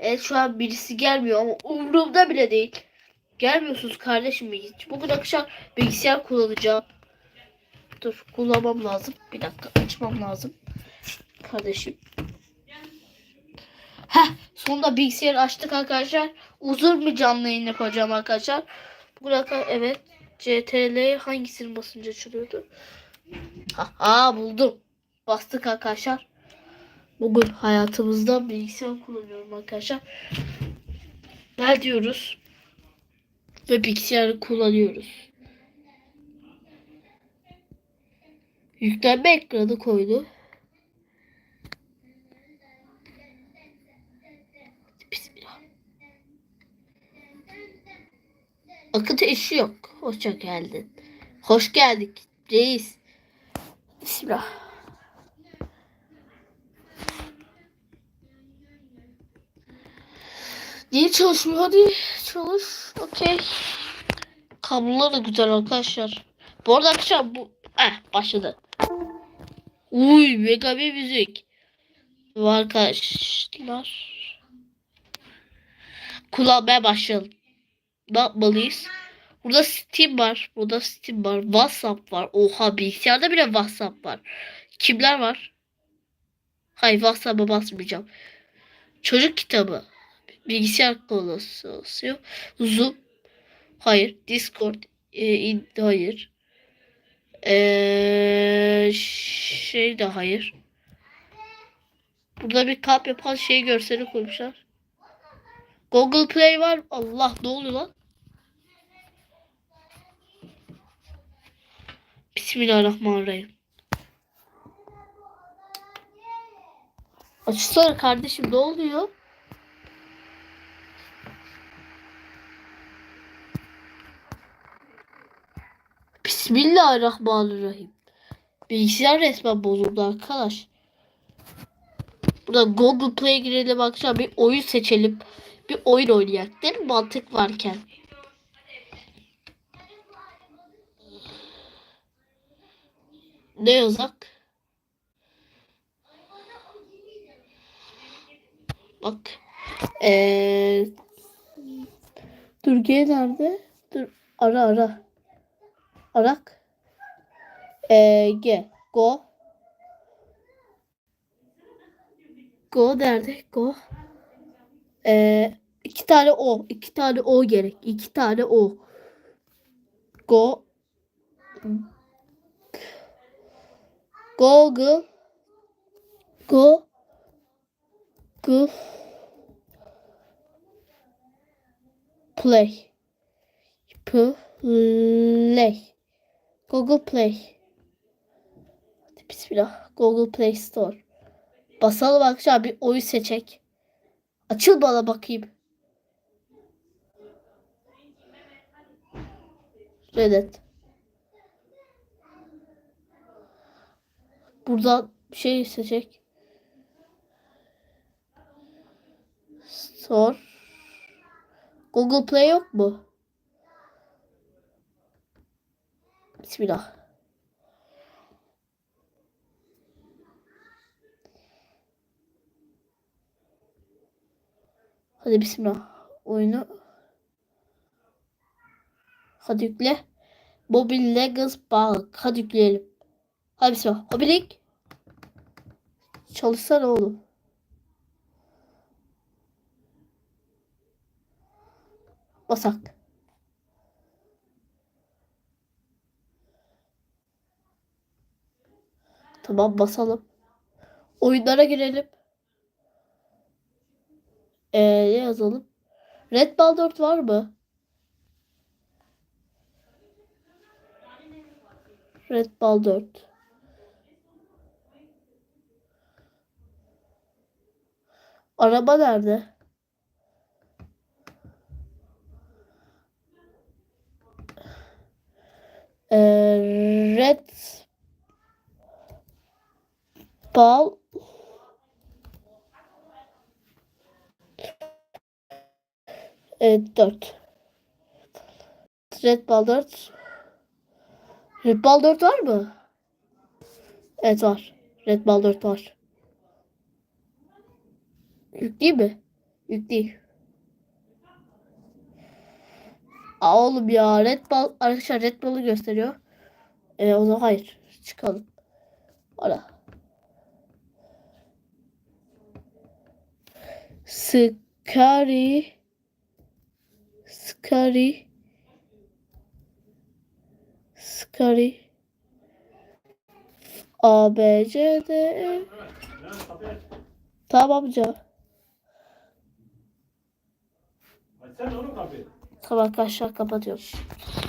Evet şu an birisi gelmiyor ama umurumda bile değil. Gelmiyorsunuz kardeşim hiç. Bugün akşam bilgisayar kullanacağım. Dur kullanmam lazım. Bir dakika açmam lazım. Kardeşim. Heh sonunda bilgisayarı açtık arkadaşlar. Uzun bir canlı yayın yapacağım arkadaşlar. Bugün arkadaşlar evet. CTRL hangisinin basınca açılıyordu? Ha, ha buldum. Bastık arkadaşlar. Bugün hayatımızda bilgisayar kullanıyorum arkadaşlar. Ne diyoruz? Ve bilgisayarı kullanıyoruz. Yüklenme ekranı koydu. Bismillah. Akıntı işi yok. Hoşça geldin. Hoş geldik reis. Bismillah. Niye çalışmıyor? Hadi çalış. Okey. Kablolar da güzel arkadaşlar. Bu arada arkadaşlar bu... Eh başladı. Uy mega bir müzik. Arkadaşlar. Kullanmaya başlayalım. Ne yapmalıyız? Burada Steam var. Burada Steam var. WhatsApp var. Oha bilgisayarda bile WhatsApp var. Kimler var? Hayır WhatsApp'a basmayacağım. Çocuk kitabı. Bilgisayar konusunu. Zoom. Hayır. Discord. E, in, hayır. Ee, şey de hayır. Burada bir kalp yapan şey görseli koymuşlar. Google Play var. Allah ne oluyor lan? Bismillahirrahmanirrahim. Açsana kardeşim ne oluyor? Bismillahirrahmanirrahim. Bilgisayar resmen bozuldu arkadaş. Burada Google Play'e girelim akşam bir oyun seçelim. Bir oyun oynayak değil mi? Mantık varken. Ne yazak? Bak. Ee, G nerede? Dur ara ara. Arak. Ee, G. Go. Go nerede? Go. Ee, iki tane O. iki tane O gerek. iki tane O. Go. Google. Go. Go. Play. Play. Google Play. Bismillah. Google Play Store. Basalım arkadaşlar bir oyun seçek. Açıl bana bakayım. Reddet. Buradan bir şey seçecek. Store. Google Play yok mu? Bismillah. Hadi bismillah. Oyunu. Hadi yükle. Mobile Legends Bank. Hadi yükleyelim. Hadi bismillah. Hobilik. Çalışsana oğlum. Basak. Tamam basalım. Oyunlara girelim. Ee, ne yazalım? Red Ball 4 var mı? Red Ball 4. Araba nerede? Ee, Red Ball Evet 4. Red Ball 4. Red Ball 4 var mı? Evet var. Red Ball 4 var. Yükleyeyim mi? Yükleyeyim. Aa oğlum ya Red Bull arkadaşlar Red Bull'u gösteriyor. E, o zaman hayır. Çıkalım. Ara. Scary Scary Scary A B C D E Tamam amca. Açsana oğlum kapıyı. Tamam arkadaşlar kapatıyorum.